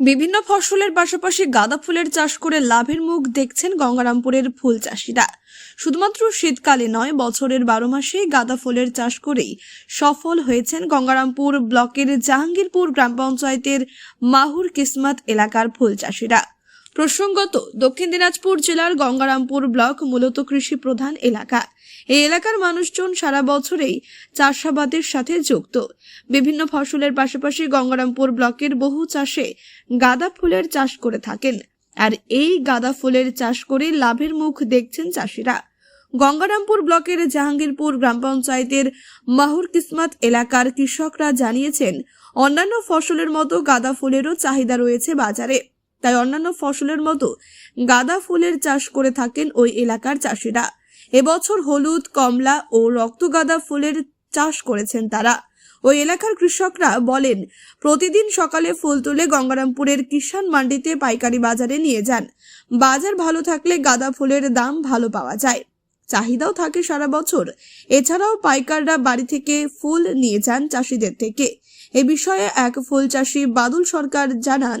বিভিন্ন ফসলের পাশাপাশি গাঁদা ফুলের চাষ করে লাভের মুখ দেখছেন গঙ্গারামপুরের ফুল চাষিরা। শুধুমাত্র শীতকালে নয়, বছরের বারো মাসেই গাঁদা ফুলের চাষ করেই সফল হয়েছেন গঙ্গারামপুর ব্লকের জাহাঙ্গীরপুর গ্রাম পঞ্চায়েতের মাহুর কিসমত এলাকার ফুল চাষিরা। প্রসঙ্গত, দক্ষিণ দিনাজপুর জেলার গঙ্গারামপুর ব্লক মূলত কৃষি প্রধান এলাকা। এই এলাকার মানুষজন সারা বছরেই চাষাবাদের সাথে যুক্ত। বিভিন্ন ফসলের পাশাপাশি গঙ্গারামপুর ব্লকের বহু চাষে গাঁদা ফুলের চাষ করে থাকেন। আর এই গাঁদা ফুলের চাষ করে লাভের মুখ দেখছেন চাষিরা। গঙ্গারামপুর ব্লকের জাহাঙ্গীরপুর গ্রাম পঞ্চায়েতের মাহুর কিসমত এলাকার কৃষকরা জানিয়েছেন, অন্যান্য ফসলের মতো গাঁদা ফুলেরও চাহিদা রয়েছে বাজারে। তাই অন্যান্য ফসলের মতো গাঁদা ফুলের চাষ করে থাকেন ওই এলাকার চাষিরা। এবছর হলুদ, কমলা ও রক্তগাঁদা ফুলের চাষ করেছেন তারা। ওই এলাকার কৃষকরা বলেন, প্রতিদিন সকালে ফুল তুলে গঙ্গারামপুরের কিষান মান্ডিতে পাইকারি বাজারে নিয়ে যান। বাজার ভালো থাকলে গাঁদা ফুলের দাম ভালো পাওয়া যায়। চাহিদাও থাকে সারা বছর। এছাড়াও পাইকাররা বাড়ি থেকে ফুল নিয়ে যান চাষিদের থেকে। এ বিষয়ে এক ফুল চাষি বাদুল সরকার জানান।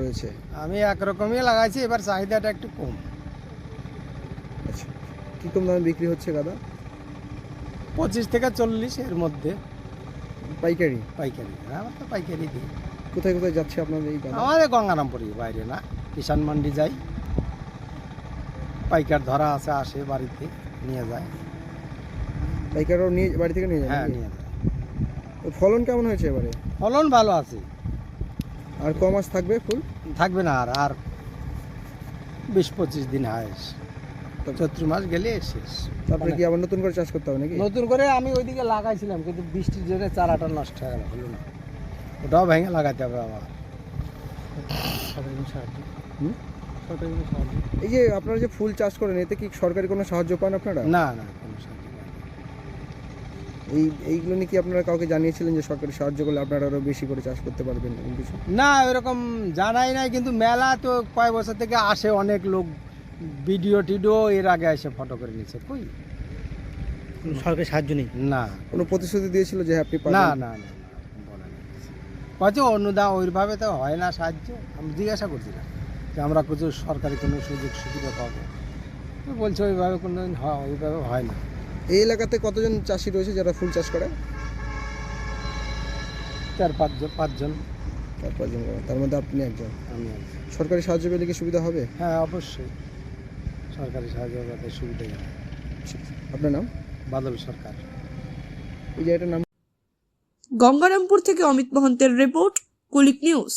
রয়েছে? আমি একরকমই লাগাইছি এবার চাহিদাটা একটু কম। আচ্ছা। কীরকম দামে বিক্রি হচ্ছে গাদা? পঁচিশ থেকে চল্লিশ এর মধ্যে। পাইকারি? পাইকারি আমার তো পাইকারি দিই। কোথায় কোথায় যাচ্ছে আপনাদের এই গাদা? আমাদের গঙ্গারামপুরি বাইরে না কিষান মান্ডি যাই। পাইকার ধরা আছে আসে বাড়িতে নিয়ে যায়। পাইকারও নিয়ে বাড়ি থেকে নিয়ে যায় হ্যাঁ নিয়ে যায়। ফলন কেমন হয়েছে এবারে? ফলন ভালো আছে। আর ক মাস থাকবে ফুল? থাকবে না আর আর বিশ পঁচিশ দিন হয়। চৈত্র মাস গেলে শেষ। তারপরে কি আবার নতুন করে চাষ করতে হবে নাকি? নতুন করে আমি ওইদিকে লাগাইছিলাম কিন্তু বৃষ্টির জন্য চারাটা নষ্ট হয়ে গেল হলো না। ওটাও ভেঙে লাগাতে হবে আবার। এই যে আপনারা যে ফুল চাষ করেন এতে কি সরকারি কোনো সাহায্য পান আপনারা? না না। এই এইগুলো নিয়ে কি আপনারা কাউকে জানিয়েছিলেন যে সরকারি সাহায্য করলে আপনারা আরও বেশি করে চাষ করতে পারবেন এরকম কিছু? না এরকম জানাই নাই কিন্তু মেলা তো কয়েক বছর থেকে আসে অনেক লোক ভিডিও টিডিও এর আগে এসে ফটো করে নিচ্ছে কই? সরকারি সাহায্য নেই? না। কোনো প্রতিশ্রুতি দিয়েছিল যে আপনি না না না বলে অনুদান ওইভাবে তো হয় না সাহায্য। আমি জিজ্ঞাসা করছিলাম যে আমরা কিছু সরকারি কোনো সুযোগ সুবিধা পাবো বলছে ওইভাবে কোনো দিন হয় ওইভাবে হয় না। এই এলাকাতে কতজন চাষি রয়েছে যারা ফুল চাষ করে? চার পাঁচজন পাঁচজন। চার পাঁচজন তার মধ্যে আপনি একজন। আমি আছি। সরকারি সাহায্য পেলে কি সুবিধা হবে? হ্যাঁ অবশ্যই। সরকারি সাহায্য যাতে সুবিধা আপনার নাম? বাদল সরকার। এই জায়গাটার নাম? গঙ্গারামপুর থেকে অমিত মহন্তের রিপোর্ট কুলিক নিউজ।